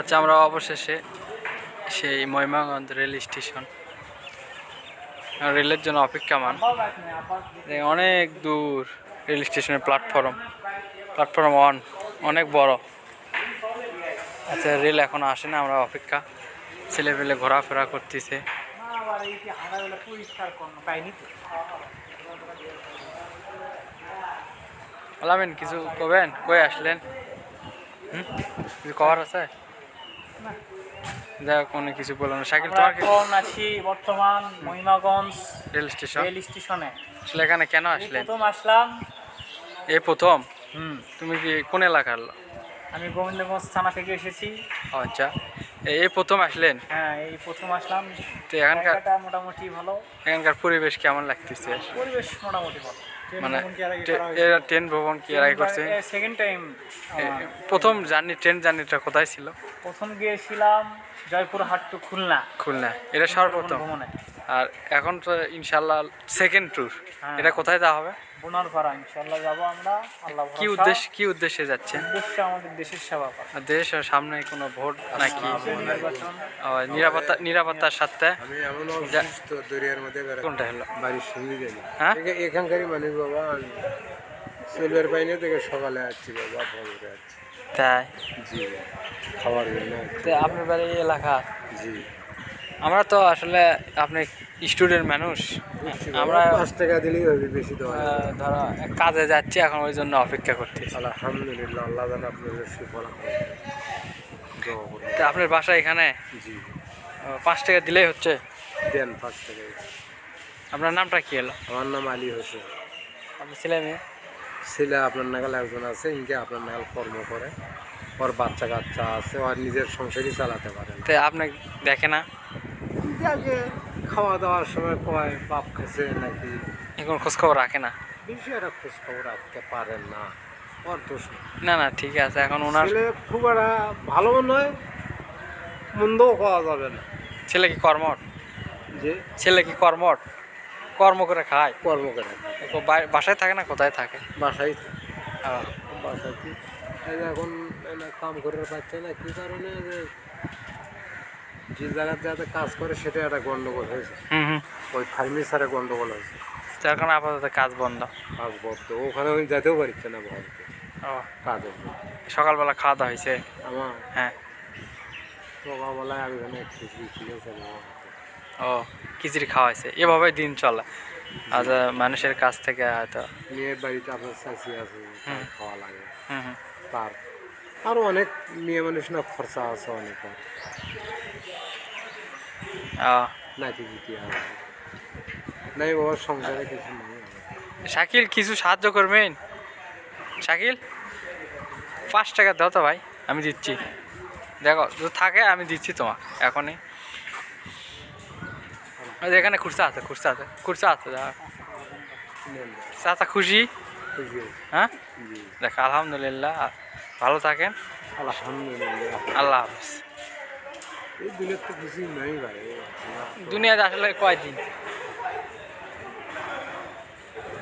আচ্ছা আমরা অবশেষে সেই মহিমাগঞ্জ রেল স্টেশন, রেলের জন্য অপেক্ষা মান অনেক দূর রেল স্টেশনের প্ল্যাটফর্ম প্ল্যাটফর্ম ওয়ান, অনেক বড়। আচ্ছা রেল এখন আসে না, আমরা অপেক্ষা। ছেলে পেলে ঘোরাফেরা করতেছে। কিছু কবেন? কই আসলেন? কিছু কভার আছে? দেখ কোনো কিছু বললাম। না শাকিল তোমার এখন আছি বর্তমান মহিমাগঞ্জ রেল স্টেশন। রেল স্টেশনে। আসলে এখানে কেন এই আসলেন? প্রথম আসলাম। এই প্রথম? হুম। তুমি কি কোন এলাকার আমি গোবিন্দগঞ্জ থানা থেকে এসেছি। আচ্ছা। এই- এই প্রথম আসলেন? হ্যাঁ এই প্রথম আসলাম। তো এখানকার মোটামুটি ভালো। এখানকার পরিবেশ কেমন লাগতেছে? পরিবেশ মোটামুটি ভালো। মানে এরা ট্রেন ভ্রমণ কি আগে করছে। সেকেন্ড টাইম প্রথম জার্নি ট্রেন জার্নিটা কোথায় ছিল? প্রথম গিয়েছিলাম জয়পুরহাট টু খুলনা। খুলনা। এটা সর্বপ্রথম। আর এখন তো ইনশাল্লাহ সেকেন্ড ট্যুর হ্যাঁ। এটা কোথায় যাওয়া হবে? বোনারপাড়া ইনশাল্লাহ যাব আমরা। আল্লাহ কি উদ্দেশ্য কি উদ্দেশ্যে যাচ্ছেন? উদ্দেশ্য আমাদের দেশের সেবা করা। দেশ আর সামনে কোনো ভোট নাকি? নির্বাচন। নিরাপত্তা নিরাপত্তার সাথে আমি এমন অসুস্থ দরিয়ার মধ্যে কোনটা হলো? বাড়ির সঙ্গে যাই হ্যাঁ? এখা- এখানকারই মানুষ বাবা চলবার পাইনি থেকে সকালে আসছি বাবা ভোরে আসছি। তাই? জি খাওয়ার জন্য। আপনার বাড়ি এলাকা? জি। আমরা তো আসলে আপনি স্টুডেন্ট মানুষ। আমরা পাঁচ টাকা দিলেই হবে বেশি তো। ধরো কাজে যাচ্ছি এখন ওই জন্য অপেক্ষা করতেছি। আলহামদুলিল্লাহ আল্লাহ যেন আপনাদের সুফল তো আপনার বাসা এখানে? জি। পাঁচ টাকা দিলেই হচ্ছে? দেন পাঁচ টাকা। আপনার নামটা কি হলো? আমার নাম আলী হোসেন। আপনার ছেলে মেয়ে? ছেলে আপনার নাগাল একজন আছে ইনকে আপনার নাগাল কর্ম করে। ওর বাচ্চা কাচ্চা আছে ওর নিজের সংসারই চালাতে পারে না। তো আপনি দেখে না? দেখে খাওয়া দাওয়ার সময় কয় বাপ খেছে নাকি? এখন খোঁজখবর রাখে না। বেশি একটা খোঁজ খবর রাখতে পারেন না। ওর দোষ না না ঠিক আছে এখন ওনার ছেলে খুব একটা ভালো নয় মন্দও খাওয়া যাবে না। ছেলে কি কর্মট যে? ছেলে কি কর্মট কর্ম করে খায়? কর্ম করে বাসায় থাকে না? কোথায় থাকে? বাসায় থাকে। বাসায় এখন কাম করে পাচ্ছে না কি কারণে যে জায়গাতে যাতে কাজ করে সেটা একটা গন্ডগোল হয়েছে। ওই ফার্নিচারে গন্ডগোল হয়েছে। যার কারণে আপাতত কাজ বন্ধ। কাজ বদ্ধ ওখানে আমি যেতেও পারছে না ভারতে সকালবেলা খাওয়া দাওয়া হয়েছে? আমার হ্যাঁ। সকালবেলায় আমি ওখানে খিচড়ি খেয়েছে ও খিচড়ি খাওয়া হয়েছে। এভাবে দিন চলে। আর মানুষের কাছ থেকে হয়তো। মেয়ের বাড়িতে আপনার চাষি আছে খাওয়া লাগে। তার আরও অনেক মেয়ে মানুষ না খরচা আছে অনেক আহ, নাতি জিতি নাই বাবার সংসারে কিছু নেই শাকিল কিছু সাহায্য করবেন? শাকিল পাঁচ টাকা দাও তো ভাই আমি দিচ্ছি। দেখো যদি থাকে আমি দিচ্ছি তোমার এখনই। এখানে খুরসা আছে খুরসা আছে খুরসা আছে চাচা খুশি? খুশি। হ্যাঁ? দেখ আলহামদুলিল্লাহ ভালো থাকেন। আলহামদুলিল্লাহ। আল্লাহ হাফিজ। এই দিনের তো কিছুই নাই ভাই। দুনিয়াতে আসলে কয়দিন?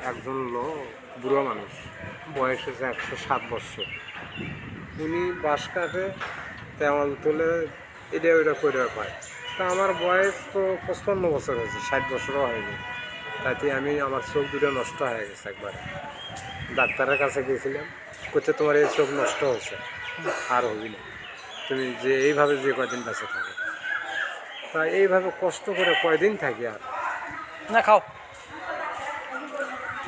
একজন লোক বুড়ো মানুষ। বয়স হচ্ছে একশো সাত বছর। উনি বাস কাটে তেমন তুলে এটা ওইটা করে পায়। তা আমার বয়স তো পঁচপান্ন বছর হয়েছে ষাট বছরও হয়নি। তাতে আমি আমার চোখ দুটো নষ্ট হয়ে গেছে একবার। ডাক্তারের কাছে গিয়েছিলাম করছে তোমার এই চোখ নষ্ট হয়েছে আর হবি না। তুমি যে এইভাবে যে কয়দিন বেঁচে থাকো? তা এইভাবে কষ্ট করে কয়দিন থাকি আর? না খাও।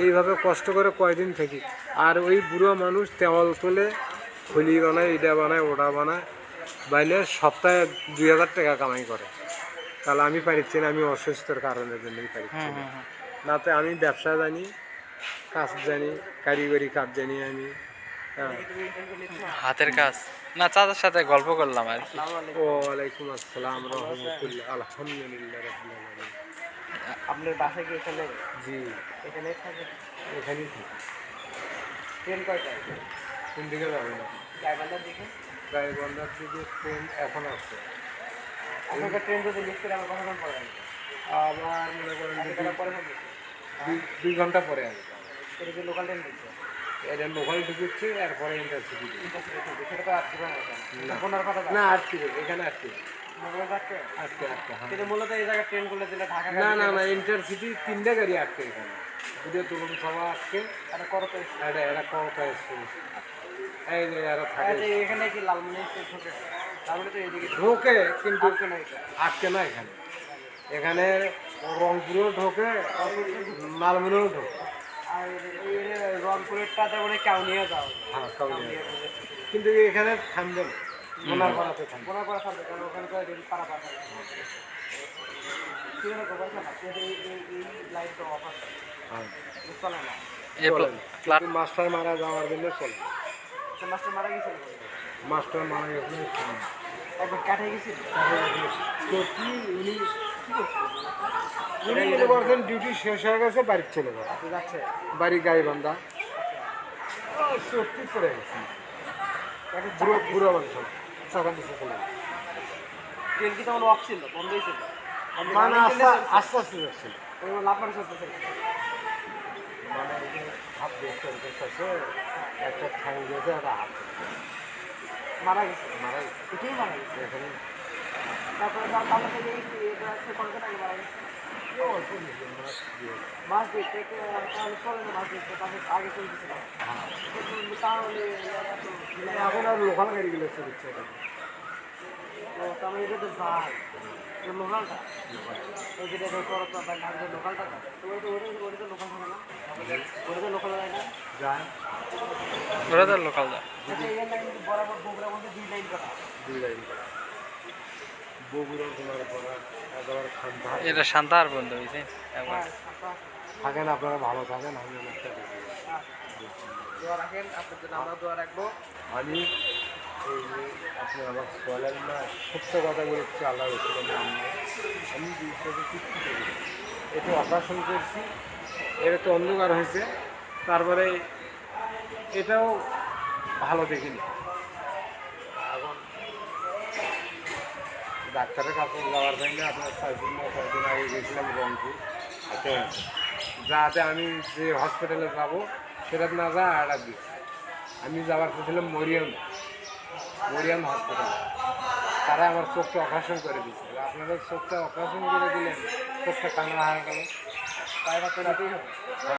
এইভাবে কষ্ট করে কয়দিন থাকি? আর ওই বুড়ো মানুষ তেওয়াল তোলে খুলি বানায় এটা বানায় ওটা বানায় বাইলে সপ্তাহে দুই হাজার টাকা কামাই করে। তাহলে আমি পারিচ্ছি না আমি অসুস্থর কারণের জন্যই পারিচ্ছি না। নাতে আমি ব্যবসা জানি কাজ জানি কারিগরি কাজ জানি আমি। হাতের কাজ। না চাচার সাথে গল্প করলাম আর কি। ওয়ালাইকুম আসসালাম রহমতুল্লাহ আলহামদুলিল্লাহ রাব্বিল আলামিন। আপনার বাসা কি এখানে? জি। এখানে থাকে? এখানেই থাকি। ট্রেন কয়টায় কোন দিকে যাবেন গাইবান্ধার দিকে? গাইবান্ধার দিকে ট্রেন এখন আছে। ট্রেন যদি মিস করে আমার কতক্ষণ পরে আবার মনে করেন দুই- দুই ঘণ্টা পরে আসবে। এটা কি লোকাল ট্রেন দিচ্ছে এটা লোকাল ঢুকেছে এরপরে ইন্টারসিটি না। আটকে দেবে, এখানে আটকে হ্যাঁ। না না না ইন্টারসিটি তিনটা গাড়ি আটকে এখানে। দুটো তরুণ সভা এটা এরা কটা এসছে। এই যে এরা থাকে। আচ্ছা, এখানে কি লালমনি ঢোকে? কিন্তু আটকে না এখানে। এখানে রংপুরেও ঢোকে লালমনিও ঢোকে। আর এই এই রংপুরেরটাতে মানে কেউ নিয়ে যাও। হ্যাঁ কাউনিয়া। কিন্তু এখানে থামবে না। ওনার পাড়াতে থামবে। কারণ ওখানে তো রেল অফ আছে। হ্যাঁ। মাস্টার মারা যাওয়ার জন্য চলে। তো মাস্টার মারা গেছিল মাস্টার মারা গেছে একবার কাটে গেছিল। তো কি উনি উনি মনে করছেন ডিউটি শেষ হয়ে গেছে বাড়ির চলে যাবে। আচ্ছা বাড়ি গাই বান্ধা সত্যি করে গেছে। কাটে বুড়ো বুড়ো মানুষ সকাল দিকে চলে গেছে। ট্রেন কি তখন অফ ছিল? বন্ধই ছিল? মানে আস্তে আস্তে আস্তে যাচ্ছিল ওই লাভ মারি চলতেছে মানে এই হাত দিয়ে একটা ঠ্যাং গেছে একটা হাত মারা গেছে। মারা এটাই মারা গেছে। এখানে তারপরে তার বাবা থেকে এটা সে কলকাতা আগে মারা গেছে। মাছ দিতে তাহলে চলে না মাছ দিতে তাকে আগে চলতেছিল কিন্তু তাহলে এত এখন আর লোকাল গাড়িগুলো চলছে ও তাহলে এটা তো যায় এটা লোকালটা ওই যেটা এটা করো তো নাম লোকালটা তো। তো ওটা ওটা তো লোকাল হবে না। ওটা তো লোকাল হয় না। যায়। তো লোকাল যায় আচ্ছা এই লাইন বরাবর বগুড়া মধ্যে দুই লাইন করা। দুই লাইন বগুড়া তোমার পড়া একেবারে খান্তা এটা শান্তাহার পর্যন্ত হয়েছে একবার। হ্যাঁ। থাকেন আপনারা ভালো থাকেন আমি অনেকটা। দোয়া রাখেন জন্য আমরা দোয়া রাখব। আমি এই যে আপনি আমার বলেন না সত্য কথা বলেছি আল্লাহ রসুলের নাম আমি জিনিসটাকে কিচ্ছু করি একটু অপারেশন করছি এটা তো অন্ধকার হয়েছে তারপরে এটাও ভালো দেখিনি। ডাক্তারের কাছে যাওয়ার জন্য আপনার ছয়দিন না ছয়দিন আগে গেছিলাম রংপুর। হাতে। যাতে আমি যে হসপিটালে যাব, সেটা না যা আড়া দিচ্ছি আমি যাওয়ার চেয়েছিলাম মরিয়াম মরিয়াম হসপিটাল তারা আমার চোখটা অপারেশন করে দিয়েছিল আপনারা চোখটা অপারেশন করে দিলেন, চোখটা কানা হয়ে গেল। তাই